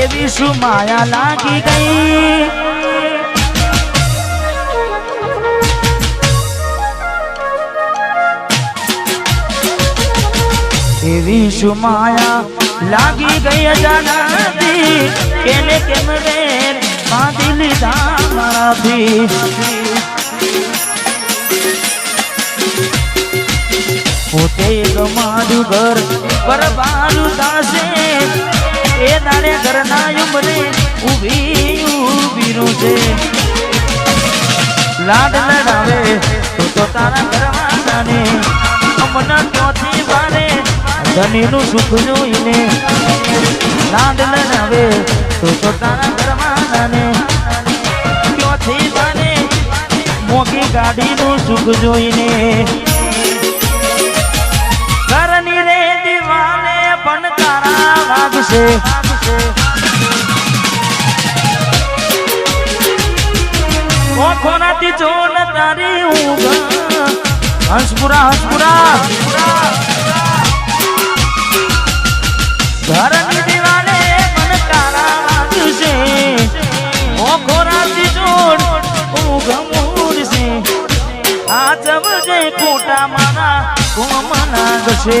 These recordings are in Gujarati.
એવી શું માયા લાગી ગઈ? એવી શું માયા લાગી ગઈ અજાનાથી કેને કેમ રે બાંધી લીધા મારાથી? પોતે તમારું ઘર બરબારું દાસે એ તારે ઘરના ઊભી ઊભી ઊભીનું છે. લાડ લડાવે તો તો તારા ઘરવાળાને અમના ક્યોથી બારે ધનીનું સુખ જોઈને લાડ લડાવે તો તો તારા ઘરવાળાને ચોથી વારે? મોગી ગાડીનું સુખ જોઈને વાગશે ઓખોનાથી જોન તારી ઊંઘ હંસપુરા હંસપુરા. ઘરની દીવાને પણ તારા વાગશે. ઓખોનાથી જોન ઊંઘ મૂડશે. આ જવજે ખોટા મારા કોમના ગશે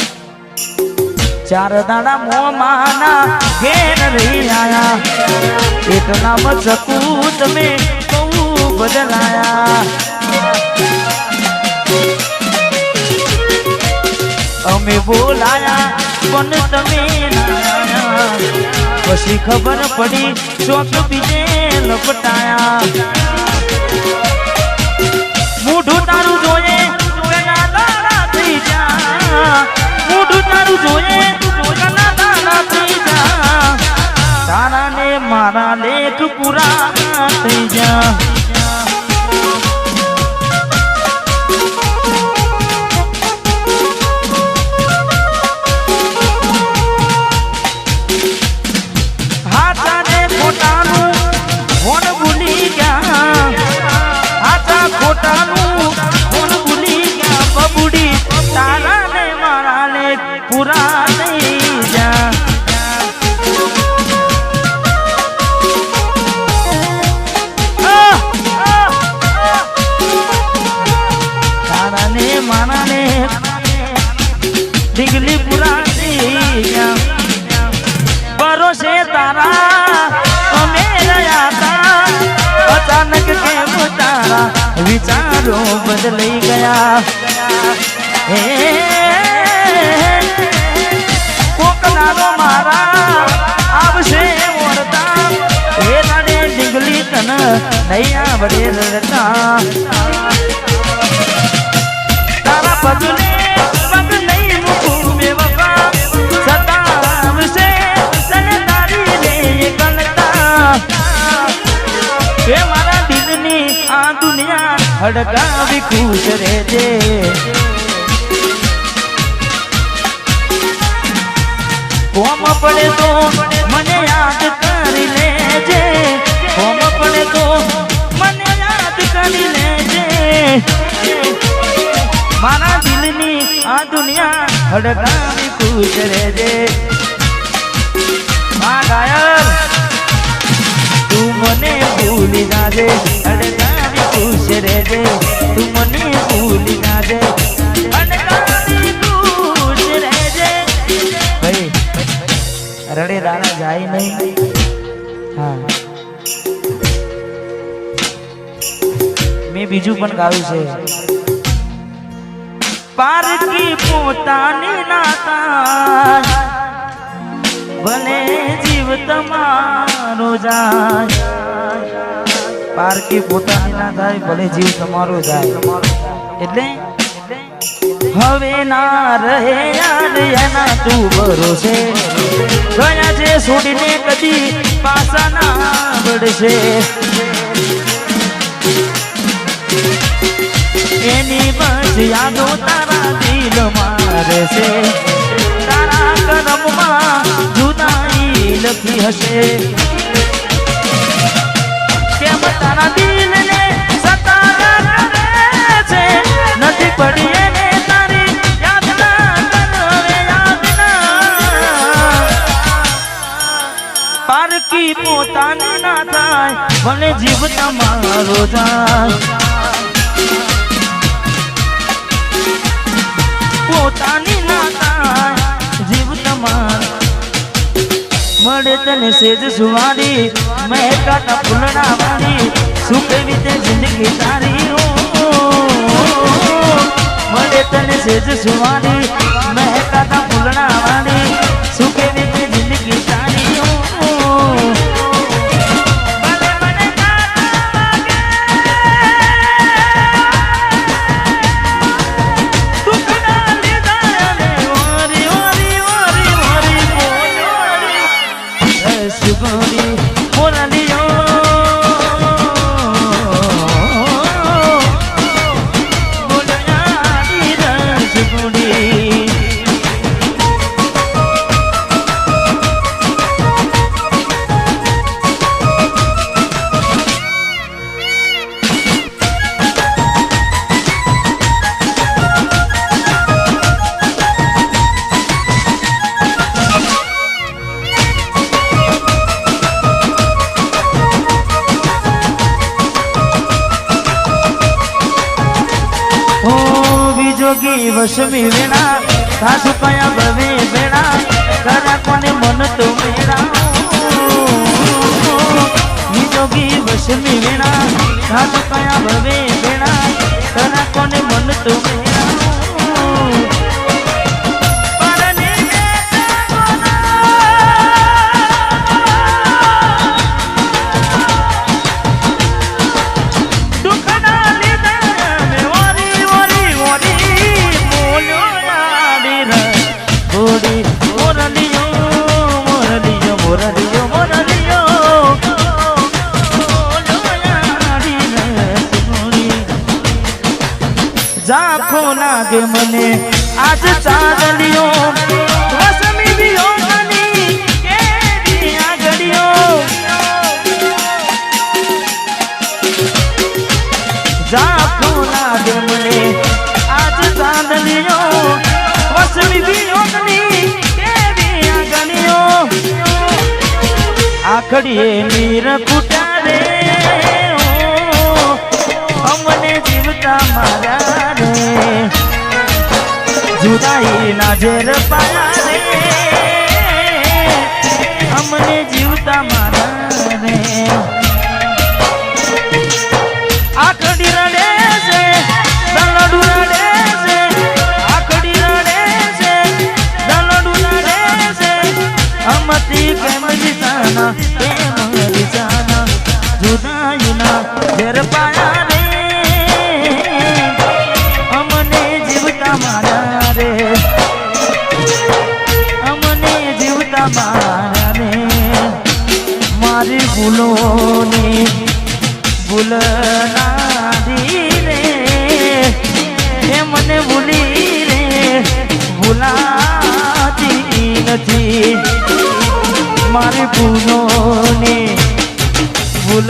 ચાર દાડા મો માના ઘેર રહી આયા. એટલા મચકું તમે બહુ બદલાયા. અમે બોલાયા, પણ તમે પછી ખબર પડી, ચોક બીજે લપટાયા. મોઢું તારું જોયે પેલા દાડા થઈ જા મોઢું તારું જોયે મારા લેખ પૂરા થઈ જા. આવડે રડતા તારા પગલે પગ નહીં હડકાવી ખુશ રહેજે કોમ પડે તો મને યાદ મારા દિલની આ દુનિયા હડકાવી ખુશ રહેજે. આ ગાયર તું મને ભૂલી જાજે હડકાવી ખુશ રહેજે. તું મને ભૂલી ભાઈ, રડે દાણા જાય નહીં. હા. મેં બીજું પણ ગાયું છે. પારકી પોતાની નાતા ભલે જીવ તમારો જાય. પારકી પોતાની ના થાય, ભલે જીવ તમારો જાય. એટલે હવે ના રહે એના તું ભરોસે. ગયા છે છોડીને કદી પાછા ના વળશે એની બસ યાદો તારા દિલ મારે છે તારા કરમમાં જુદાઈ લખી હશે. કેમ તારા દિલને સતારા છે. નથી પડી એને ના થાય, ભલે જીવ તમારો જાય મળે તને સેજ સુવારી મહેકાતા ફૂલડા વાળી શું વિતે જિંદગી તારી મળે તને સેજ સુવારી મહેકાતા ફૂલડા વાળી વિજોગી વસમી વેણા સાસુ કયા ભવે વેણા કરા કોને મન તો મેળા? યોગી વસમી વેણા સાસુ કયા ભવે વેણા કરા કોને મન તો મેળા? ઝાંખો લાગે મને. આજ ચાંદલીઓ ઝાંખો લાગે મને. આજ ચાંદલિયો વસમી વિયોગની કેવી આગળિયો આખડીએ નીર કુટારે અમને જીવતા મારા જુદાઈ ના ઝેર પાયા રે અમને જીવતા મારા રે આખડી રડે ભૂલોની ભૂલ નાદી રે એ મને ભૂલી રે ભૂલાતી નથી મારી ભૂલોને ભૂલ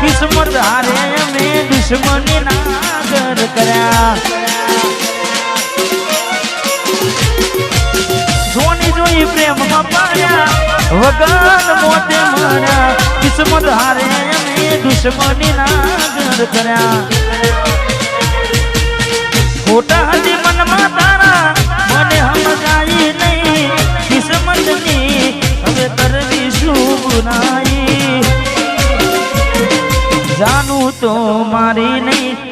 કિસ્મત હારે અમે દુશ્મની ના ઘર કર્યા જોની જોઈ પ્રેમમાં પાડ્યા વગર મોતે માર્યા કિસ્મત હારે અમે દુશ્મની ના ઘર કર્યા ખોટા હતી મનમાં તારા મને સમજાય નહીં કિસ્મતની હવે કરવી શું ગુનાઈ જાનું તો મારી નહીં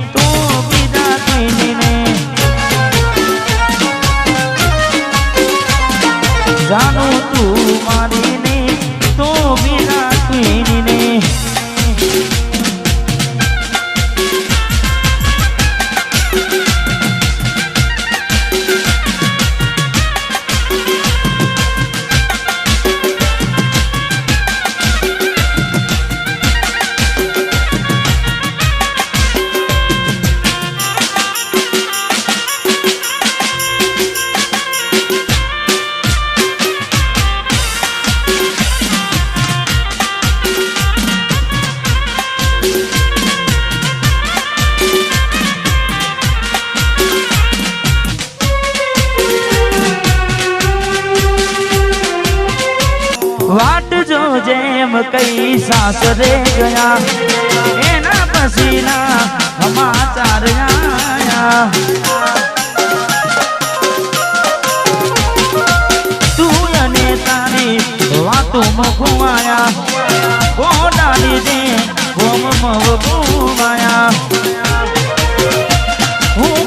જેમ કઈ સાસરે ગયા, એના પસીના સમાચાર આયા. તું અને તારી વાતો મગુમાયા ગોડાની લીધે ગોમ મગુમાયા હું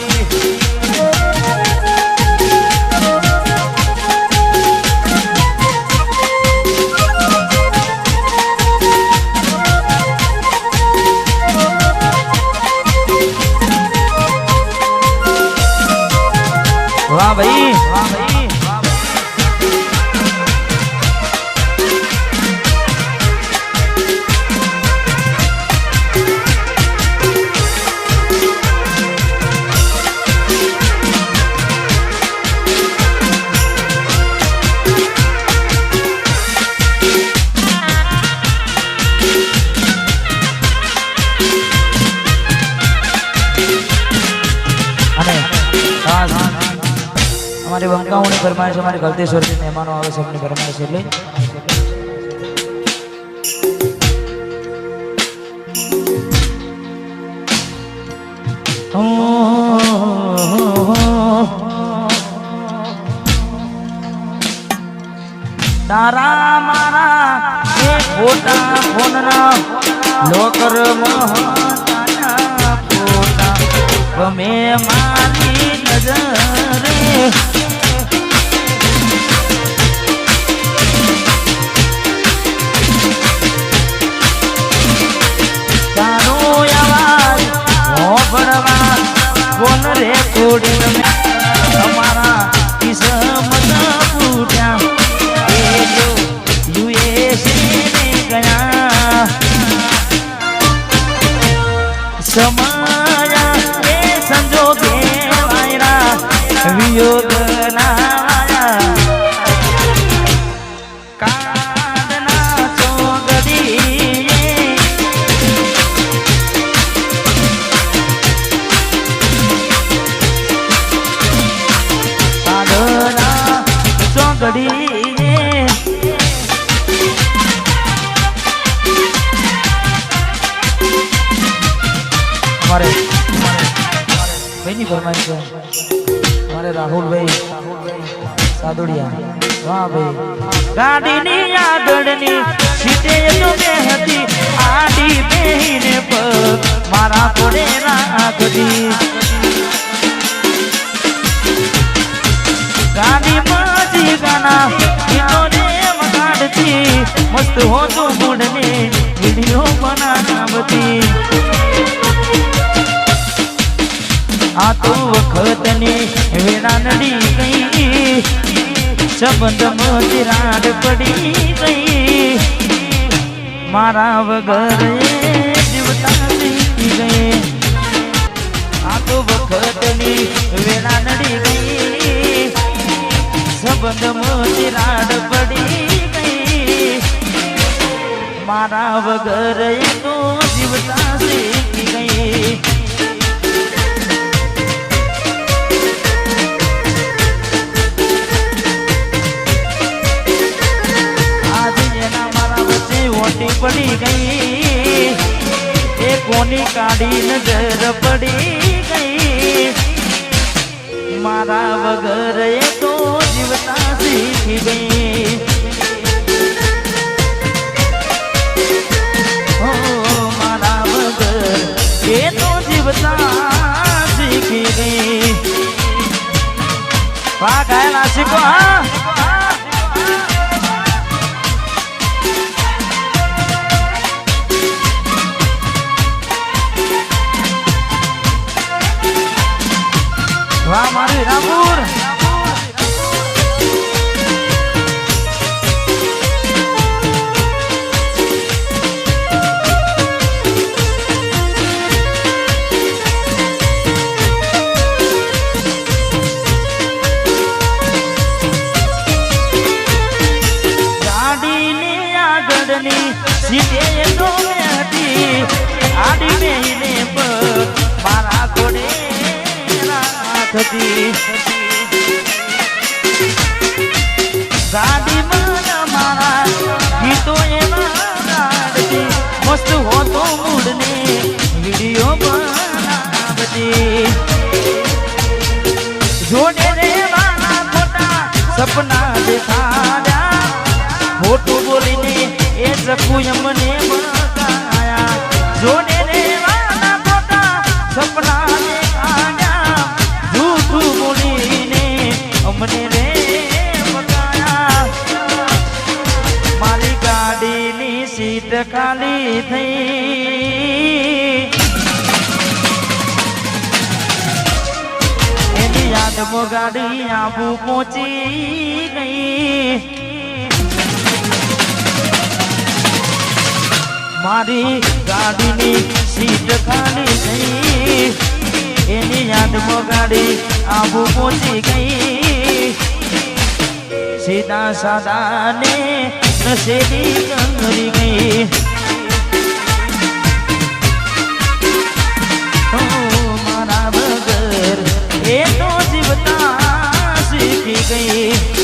વાહ ફરમાઈશ અમારી ગલતેશ્વરથી મહેમાનો આવે છે એમની ફરમાઈશ એટલે અમારે ભાઈની ફરમાઈશ છે? અમારે રાહુલભાઈ સાદુડિયા. વાહ ભાઈ. ગાડીની આગળની સીટે તો બે હતી. આડી બેહીને પગ મારા કોડે રાખતી ગાડીમાં જી ગાના ગીતો ને મગાડતી મસ્ત હોતું મૂડને વીડિયો બનાવતી. આ તો વખતની વેળા નડી ગઈ સંબંધમાં તિરાડ પડી ગઈ, મારા વગર જીવતા આ તો વખતની વેળા નડી ગઈ સંબંધમાં તિરાડ પડી ગઈ, મારા વગર તો જીવતા શીખી વચ્ચે પડી ગઈ. એ કોની કાઢી નજર પડી ગઈ. મારા વગર એ તો જીવતા શીખી ગઈ. મારા વગર એ તો જીવતા શીખી ગઈ. શીખો, હા. સીટ ખાલી થઈ. એની યાદમાં ગાડી આબુ પહોંચી ગઈ. મારી ગાડીની સીટ ખાલી થઈ. એની યાદમાં ગાડી આબુ પહોંચી ગઈ. સીધા સાદાને ને નશેડી કરી ગઈ મારા વગર એ જીવતા શીખી ગઈ.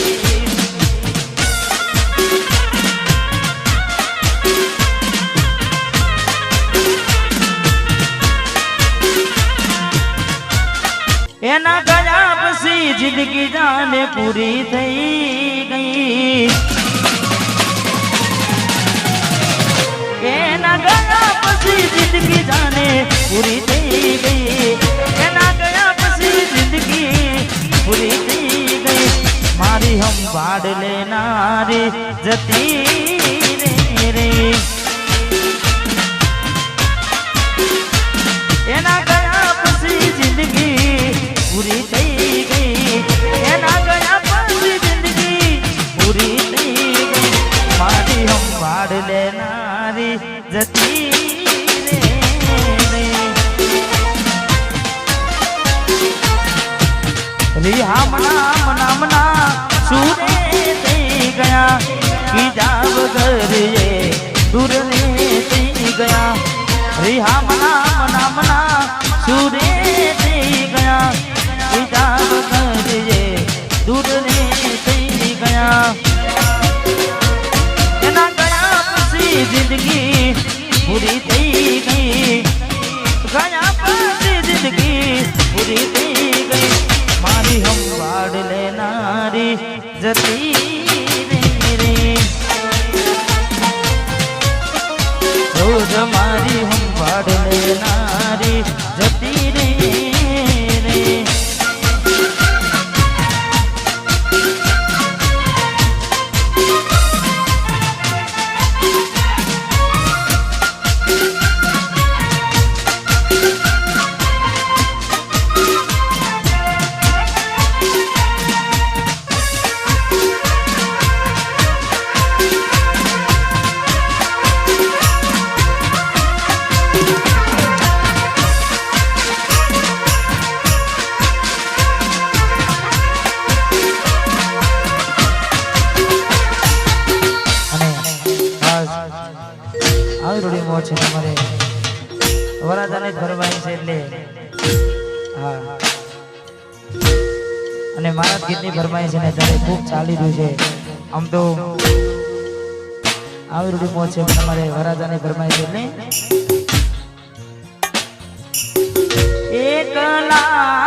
એના ગયા પછી જિંદગી જાને પૂરી થઈ ગઈ એના ગયા પછી જિંદગી જાને પૂરી થઈ ગઈ એના ગયા પછી જિંદગી પૂરી થઈ ગઈ મારી સંભાળ લેનારી જતી રે રે પૂરી થઈ ગઈ, એના ગયા પછી જિંદગી પૂરી થઈ ગઈ. મારી સંભાળ લેનારી જતી રે રિહામણા મના મના સુરે થઈ ગયા કીધા વગર થઈ ગયા કીધા વગર એ દૂર રે થઈ ગયા એના ગયા પછી જિંદગી જતી અને મારા કેટલી ભરમાઈ છે ને ત્યારે ખૂબ ચાલી રહ્યું છે. આમ તો આવી રૂડી મોજ છે તમારે વરાજાની ભરમાઈ છે ને એકલા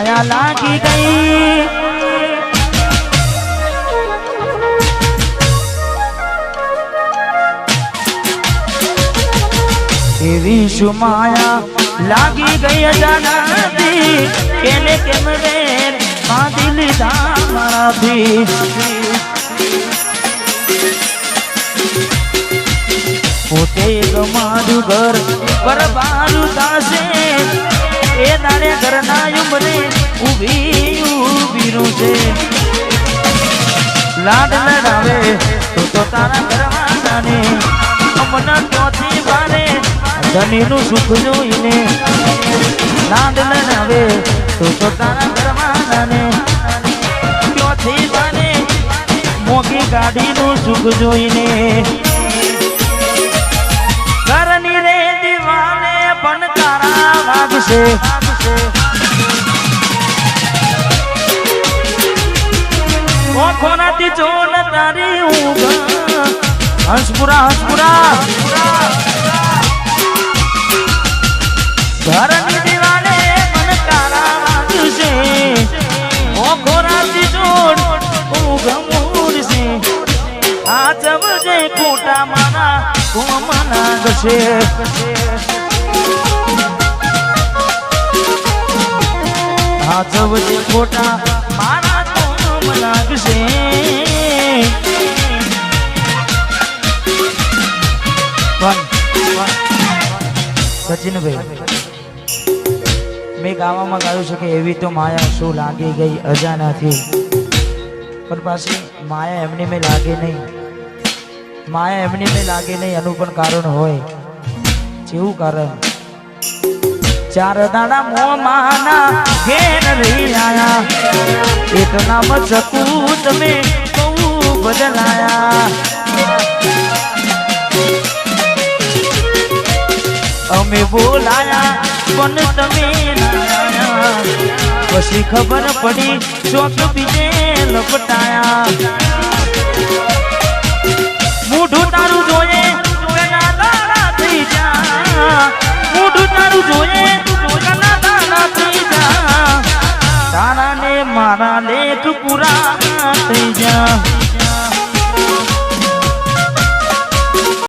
માયા લાગી ગઈ. એવી શું માયા લાગી ગઈ અજાનાથી? કેને કેમ રે બાંધી લીધા મારાથી? પોતે ગમારું ઘર બરબારું ઘરના ઉમરે ઊભી ઊભી છે લાડ લડાવે તો તો તારા ઘરવાળાને અમના ક્યોથી વારે? ધનીનું સુખ જોઈને લાડ લડાવે તો તો તારા ઘરવાળાને ક્યોથી વારે? મોગી ગાડીનું સુખ જોઈને. ઘરની રે દીવાને પણ તારા વાગશે. ઓખોનાથી જોન તારી ઉગા હંસપુરા હંસપુરા. ઘરની દીવાને મન તારા વાગશે. ઓખોનાથી જોન ઊંઘ છે આ જવજે ખોટા મારા કોમના ગશે આ જવજે ખોટા સચિનભાઈ મેં ગાવામાં ગાયું છે કે એવી તો માયા શું લાગી ગઈ અજાનાથી. પણ પાછી માયા એમની મેં લાગે નહીં. માયા એમની મેં લાગે નહીં, એનું પણ કારણ હોય. જેવું કારણ. ચાર દાડા મોમાના ઘેર રહી આયા. એક નામ ચકુ તમે બહુ બદલાયા. અમે બોલાયા, પણ તમે પછી ખબર પડી, ચોક બીજે લપટાયા. મોઢું તારું જોયેલા થઈ જા. મોઢું તારું જોઈએ થઈ જા. તારા મારા લેખ પૂરા થઈ જા.